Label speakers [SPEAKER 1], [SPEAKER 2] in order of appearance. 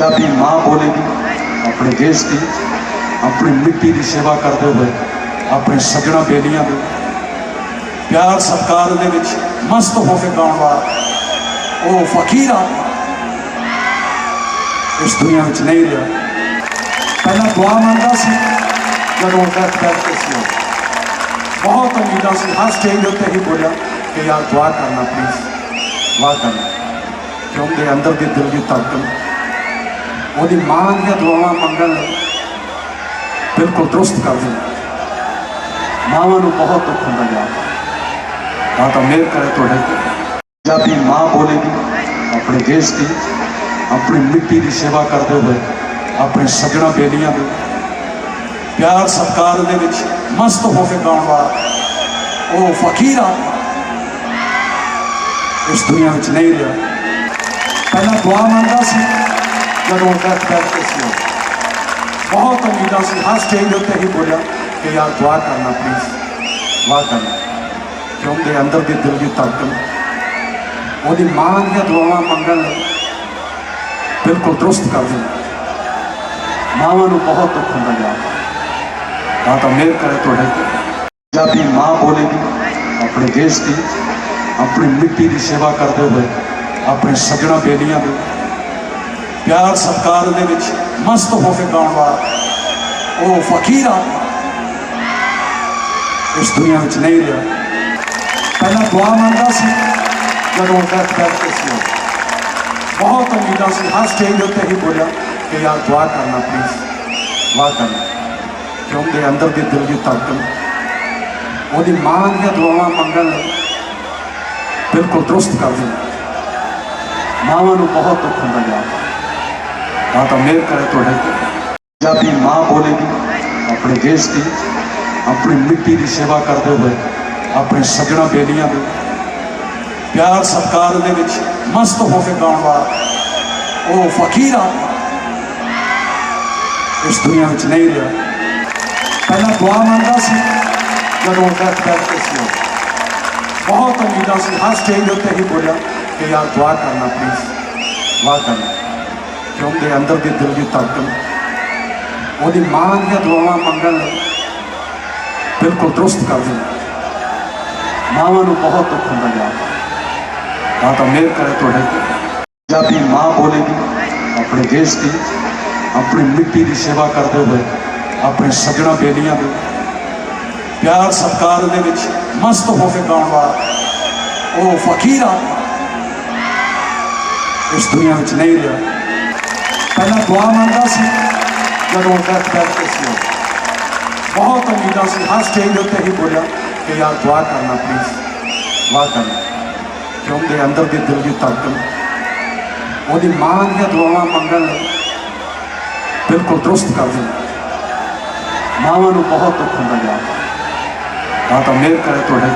[SPEAKER 1] ਪੰਜਾਬੀ ਮਾਂ ਬੋਲੇਗੀ ਆਪਣੇ ਦੇਸ਼ ਦੀ ਆਪਣੀ ਮਿੱਟੀ ਦੀ ਸੇਵਾ ਕਰਦੇ ਹੋਏ, ਆਪਣੇ ਸੱਜਣਾ ਬੇਲੀਆਂ ਦੇ ਪਿਆਰ ਸਤਿਕਾਰ ਦੇ ਵਿੱਚ ਮਸਤ ਹੋ ਕੇ ਗਾਉਣ ਵਾਲਾ ਉਹ ਫਕੀਰ ਆ। ਇਸ ਦੁਨੀਆ ਵਿੱਚ ਨਹੀਂ ਰਿਹਾ। ਪਹਿਲਾਂ ਦੁਆ ਮੰਗਦਾ ਸੀ, ਜਦੋਂ ਡੈਥ ਬੈਠ ਸੀ ਉਹ। ਬਹੁਤ ਉਮੀਦਾਂ ਸੀ, ਹਰ ਸਟੇਜ ਉੱਤੇ ਹੀ ਬੋਲਿਆ ਕਿ ਯਾਰ ਦੁਆ ਕਰਨਾ ਪਲੀਜ਼ ਦੁਆ ਕਰਨਾ। ਕਿਉਂਕਿ ਅੰਦਰ ਦੇ ਦਿਲ ਦੀ ਧੜਕਣ ਉਹਦੀ ਮਾਂ ਦੀਆਂ ਦੁਆਵਾਂ ਮੰਗਣ ਲਈ ਬਿਲਕੁਲ ਦਰੁਸਤ ਕਰ ਦੇ ਮਾਵਾਂ ਨੂੰ ਬਹੁਤ ਦੁੱਖ ਹੁੰਦਾ ਯਾਰ ਤਾਂ ਮਿਹਰ ਕਰੇ ਤੁਹਾਡੇ ਤੇ ਪੰਜਾਬੀ ਮਾਂ ਬੋਲੇਗੀ, ਆਪਣੇ ਦੇਸ਼ ਦੀ, ਆਪਣੀ ਮਿੱਟੀ ਦੀ ਸੇਵਾ ਕਰਦੇ ਹੋਏ, ਆਪਣੇ ਸੱਜਣਾ ਬੇਲੀਆਂ ਦੇ। ਪਿਆਰ ਸਤਿਕਾਰ ਦੇ ਵਿੱਚ ਮਸਤ ਹੋ ਕੇ ਗਾਉਣ ਵਾਲਾ ਉਹ ਫਕੀਰ ਆ ਇਸ ਦੁਨੀਆ ਵਿੱਚ ਨਹੀਂ ਰਿਹਾ। ਪਹਿਲਾਂ ਦੁਆ ਮੰਗਦਾ ਸੀ ਜਦੋਂ ਡੈਥ ਬੈਠ ਕੇ ਬਹੁਤ ਉਮੀਦਾਂ ਸੀ ਹਰ ਸਟੇਜ ਉੱਤੇ ਹੀ ਬੋਲਿਆ ਕਿ ਯਾਰ ਦੁਆ ਕਰਨਾ ਪਲੀਜ਼ ਦੁਆ ਕਰਨਾ ਕਿ ਉਹਦੇ ਅੰਦਰ ਦੀ ਦਿਲ ਦੀ ਧੜਕਣ ਉਹਦੀ ਮਾਂ ਦੀਆਂ ਦੁਆਵਾਂ ਮੰਗਣ ਬਿਲਕੁਲ ਦਰੁਸਤ ਕਰ ਦੇ ਮਾਵਾਂ ਨੂੰ ਬਹੁਤ ਦੁੱਖ ਹੁੰਦਾ ਯਾਰ ਤਾਂ ਮਿਹਰ ਕਰੇ ਤੁਹਾਡੇ ਤੇ ਪੰਜਾਬੀ ਮਾਂ ਬੋਲੇਗੀ ਆਪਣੇ ਦੇਸ਼ ਦੀ ਆਪਣੀ ਮਿੱਟੀ ਦੀ ਸੇਵਾ ਕਰਦੇ ਹੋਏ ਆਪਣੇ ਸੱਜਣਾ ਬੇਲੀਆਂ ਦੇ ਪਿਆਰ ਸਤਿਕਾਰ ਦੇ ਵਿੱਚ ਮਸਤ ਹੋ ਕੇ ਗਾਉਣ ਵਾਲਾ ਉਹ ਫਕੀਰ ਆ। ਇਸ ਦੁਨੀਆ ਵਿੱਚ ਨਹੀਂ ਰਿਹਾ। ਪਹਿਲਾਂ ਦੁਆ ਮੰਗਦਾ ਸੀ, ਜਦੋਂ ਡੈਥ ਬੈਠ ਕੇ ਸੀ। ਉਹ। ਬਹੁਤ ਉਮੀਦਾਂ ਸੀ। ਹਰ ਸਟੇਜ ਉੱਤੇ ਹੀ ਬੋਲਿਆ ਕਿ ਯਾਰ ਦੁਆ ਕਰਨਾ ਪਲੀਜ਼ ਦੁਆ ਕਰਨਾ। ਕਿਉਂਕਿ ਅੰਦਰ ਦੀ ਦਿਲ ਦੀ ਧੜਕਣ ਉਹਦੀ ਮਾਂ ਦੀਆਂ ਦੁਆਵਾਂ ਮੰਗਣ ਲਈ ਬਿਲਕੁਲ ਦਰੁਸਤ ਕਰ ਦੇ ਮਾਵਾਂ ਨੂੰ ਬਹੁਤ ਦੁੱਖ ਹੁੰਦਾ ਯਾਰ ਤਾਂ ਤਾਂ ਮਿਹਰ ਕਰੇ ਤੁਹਾਡੇ ਤੇ। ਪੰਜਾਬੀ ਮਾਂ ਬੋਲੇਗੀ, ਆਪਣੇ ਦੇਸ਼ ਦੀ ਆਪਣੀ ਮਿੱਟੀ ਦੀ ਸੇਵਾ ਕਰਦੇ ਹੋਏ, ਆਪਣੇ ਸੱਜਣਾ ਬੇਲੀਆਂ ਦੇ ਪਿਆਰ ਸਤਿਕਾਰ ਦੇ ਵਿੱਚ ਮਸਤ ਹੋ ਕੇ ਗਾਉਣ ਵਾਲਾ ਉਹ ਫਕੀਰ ਆ ਇਸ ਦੁਨੀਆ ਵਿੱਚ ਨਹੀਂ ਰਿਹਾ। ਪਹਿਲਾਂ ਦੁਆ ਮੰਗਦਾ ਸੀ, ਜਦੋਂ ਡੈਥ ਬੈਠ ਸੀ। ਬਹੁਤ ਉਮੀਦਾਂ ਸੀ, ਹਰ ਸਟੇਜ ਉੱਤੇ ਹੀ ਬੋਲਿਆ ਕਿ ਯਾਰ ਦੁਆ ਕਰਨਾ ਪਲੀਜ਼ ਦੁਆ ਕਰਨਾ। ਕਿ ਅੰਦਰ ਦੀ ਦਿਲ ਦੀ ਧੜਕਣ ਉਹਦੀ ਮਾਂ ਦੀਆਂ ਦੁਆਵਾਂ ਮੰਗਣ ਬਿਲਕੁਲ ਦਰੁਸਤ ਕਰ ਦੇ ਮਾਵਾਂ ਨੂੰ ਬਹੁਤ ਦੁੱਖ ਹੁੰਦਾ ਯਾਰ ਤਾਂ ਤਾਂ ਮਿਹਰ ਕਰੇ ਤੁਹਾਡੇ ਪੰਜਾਬੀ ਮਾਂ ਬੋਲੇਗੀ, ਆਪਣੇ ਦੇਸ਼ ਦੀ, ਆਪਣੀ ਮਿੱਟੀ ਦੀ ਸੇਵਾ ਕਰਦੇ ਹੋਏ, ਆਪਣੇ ਸੱਜਣਾ ਬੇਲੀਆਂ ਦੇ ਪਿਆਰ ਸਤਿਕਾਰ ਦੇ ਵਿੱਚ ਮਸਤ ਹੋ ਕੇ ਗਾਉਣ ਵਾਲਾ ਉਹ ਫਕੀਰ ਆ ਇਸ ਦੁਨੀਆ ਵਿੱਚ ਨਹੀਂ ਰਿਹਾ। ਪਹਿਲਾਂ ਦੁਆ ਮੰਗਦਾ ਸੀ, ਜਦੋਂ ਡੈਥ ਬੈਠ ਕੇ ਸੀ ਬਹੁਤ ਉਮੀਦਾਂ ਸੀ, ਹਰ ਸਟੇਜ ਉੱਤੇ ਹੀ ਬੋਲਿਆ ਕਿ ਯਾਰ ਦੁਆ ਕਰਨਾ ਪਲੀਜ਼ ਦੁਆ ਕਰਨਾ। ਕਿ ਉਹਦੇ ਅੰਦਰ ਦੇ ਦਿਲ ਦੀ ਧੜਕਣ। ਉਹਦੀ ਮਾਂ ਦੀਆਂ ਦੁਆਵਾਂ ਮੰਗਣ ਲਈ ਬਿਲਕੁਲ ਦਰੁਸਤ ਕਰ ਦੇ ਮਾਵਾਂ ਨੂੰ ਬਹੁਤ ਦੁੱਖ ਹੁੰਦਾ ਯਾਰ। ਤਾਂ ਤਾਂ ਮਿਹਰ ਕਰੇ ਤੁਹਾਡੇ